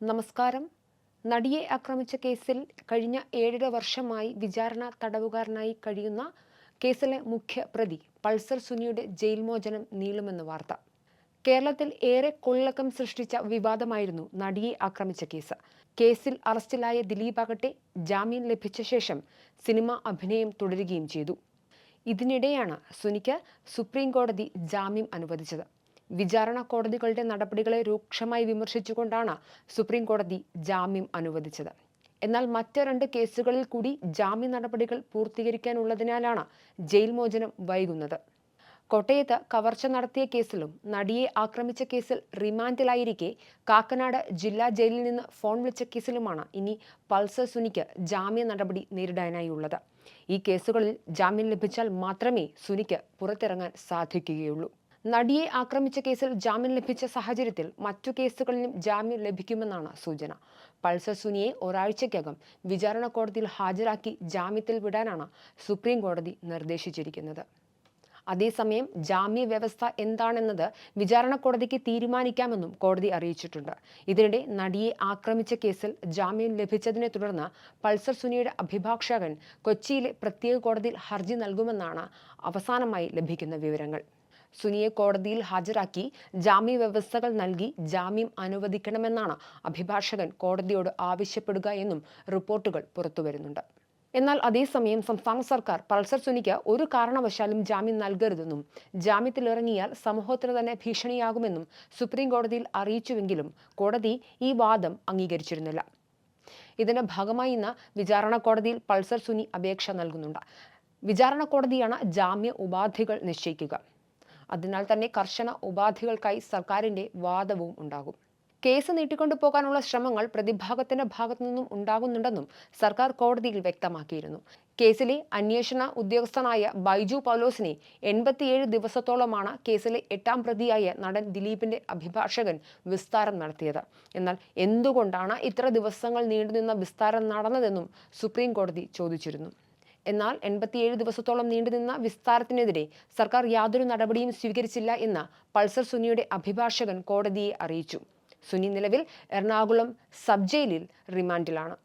നമസ്കാരം. നടിയെ ആക്രമിച്ച കേസിൽ കഴിഞ്ഞ ഏഴര വർഷമായി വിചാരണ തടവുകാരനായി കഴിയുന്ന കേസിലെ മുഖ്യ പ്രതി പൾസർ സുനിയുടെ ജയിൽ മോചനം നീളുമെന്ന് വാർത്ത. കേരളത്തിൽ ഏറെ കൊള്ളക്കം സൃഷ്ടിച്ച വിവാദമായിരുന്നു നടിയെ ആക്രമിച്ച കേസ്. കേസിൽ അറസ്റ്റിലായ ദിലീപാകട്ടെ ജാമ്യം ലഭിച്ച ശേഷം സിനിമ അഭിനയം തുടരുകയും ചെയ്തു. ഇതിനിടെയാണ് സുനിക്ക് സുപ്രീം കോടതി ജാമ്യം അനുവദിച്ചത്. വിചാരണ കോടതികളുടെ നടപടികളെ രൂക്ഷമായി വിമർശിച്ചുകൊണ്ടാണ് സുപ്രീം കോടതി ജാമ്യം അനുവദിച്ചത്. എന്നാൽ മറ്റ് രണ്ട് കേസുകളിൽ കൂടി ജാമ്യ നടപടികൾ പൂർത്തീകരിക്കാനുള്ളതിനാലാണ് ജയിൽ മോചനം വൈകുന്നത്. കോട്ടയത്ത് കവർച്ച നടത്തിയ കേസിലും നടിയെ ആക്രമിച്ച കേസിൽ റിമാൻഡിലായിരിക്കെ കാക്കനാട് ജില്ലാ ജയിലിൽ നിന്ന് ഫോൺ വിളിച്ച കേസിലുമാണ് ഇനി പൾസർ സുനിക്ക് ജാമ്യ നടപടി നേരിടാനായുള്ളത്. ഈ കേസുകളിൽ ജാമ്യം ലഭിച്ചാൽ മാത്രമേ സുനിക്ക് പുറത്തിറങ്ങാൻ സാധിക്കുകയുള്ളൂ. നടിയെ ആക്രമിച്ച കേസിൽ ജാമ്യം ലഭിച്ച സാഹചര്യത്തിൽ മറ്റു കേസുകളിലും ജാമ്യം ലഭിക്കുമെന്നാണ് സൂചന. പൾസർ സുനിയെ ഒരാഴ്ചയ്ക്കകം വിചാരണ കോടതിയിൽ ഹാജരാക്കി ജാമ്യത്തിൽ വിടാനാണ് സുപ്രീം കോടതി നിർദ്ദേശിച്ചിരിക്കുന്നത്. അതേസമയം ജാമ്യ വ്യവസ്ഥ എന്താണെന്നത് വിചാരണ കോടതിക്ക് തീരുമാനിക്കാമെന്നും കോടതി അറിയിച്ചിട്ടുണ്ട്. ഇതിനിടെ നടിയെ ആക്രമിച്ച കേസിൽ ജാമ്യം ലഭിച്ചതിനെ തുടർന്ന് പൾസർ സുനിയുടെ അഭിഭാഷകൻ കൊച്ചിയിലെ പ്രത്യേക കോടതിയിൽ ഹർജി നൽകുമെന്നാണ് അവസാനമായി ലഭിക്കുന്ന വിവരങ്ങൾ. സുനിയെ കോടതിയിൽ ഹാജരാക്കി ജാമ്യ വ്യവസ്ഥകൾ നൽകി ജാമ്യം അനുവദിക്കണമെന്നാണ് അഭിഭാഷകൻ കോടതിയോട് ആവശ്യപ്പെടുക എന്നും റിപ്പോർട്ടുകൾ പുറത്തുവരുന്നുണ്ട് എന്നാൽ അതേസമയം സംസ്ഥാന സർക്കാർ പൾസർ സുനിക്ക് ഒരു കാരണവശാലും ജാമ്യം നൽകരുതെന്നും ജാമ്യത്തിലിറങ്ങിയാൽ സമൂഹത്തിന് തന്നെ ഭീഷണിയാകുമെന്നും സുപ്രീം കോടതിയിൽ അറിയിച്ചുവെങ്കിലും കോടതി ഈ വാദം അംഗീകരിച്ചിരുന്നില്ല. ഇതിന്റെ ഭാഗമായി ഇന്ന് വിചാരണ കോടതിയിൽ പൾസർ സുനി അപേക്ഷ നൽകുന്നുണ്ട്. വിചാരണ കോടതിയാണ് ജാമ്യ ഉപാധികൾ നിശ്ചയിക്കുക. അതിനാൽ തന്നെ കർശന ഉപാധികൾക്കായി സർക്കാരിന്റെ വാദവും ഉണ്ടാകും. കേസ് നീട്ടിക്കൊണ്ടു പോകാനുള്ള ശ്രമങ്ങൾ പ്രതിഭാഗത്തിന്റെ ഭാഗത്തു നിന്നും ഉണ്ടാകുന്നുണ്ടെന്നും സർക്കാർ കോടതിയിൽ വ്യക്തമാക്കിയിരുന്നു. കേസിലെ അന്വേഷണ ഉദ്യോഗസ്ഥനായ ബൈജു പൗലോസിനെ എൺപത്തിയേഴ് ദിവസത്തോളമാണ് കേസിലെ എട്ടാം പ്രതിയായ നടൻ ദിലീപിന്റെ അഭിഭാഷകൻ വിസ്താരം നടത്തിയത്. എന്നാൽ എന്തുകൊണ്ടാണ് ഇത്ര ദിവസങ്ങൾ നീണ്ടുനിന്ന വിസ്താരം നടന്നതെന്നും സുപ്രീം കോടതി ചോദിച്ചിരുന്നു. എന്നാൽ എൺപത്തിയേഴ് ദിവസത്തോളം നീണ്ടുനിന്ന വിസ്താരത്തിനെതിരെ സർക്കാർ യാതൊരു നടപടിയും സ്വീകരിച്ചില്ല എന്ന് പൾസർ സുനിയുടെ അഭിഭാഷകൻ കോടതിയെ അറിയിച്ചു. സുനി നിലവിൽ എറണാകുളം സബ്ജയിലിൽ റിമാൻഡിലാണ്.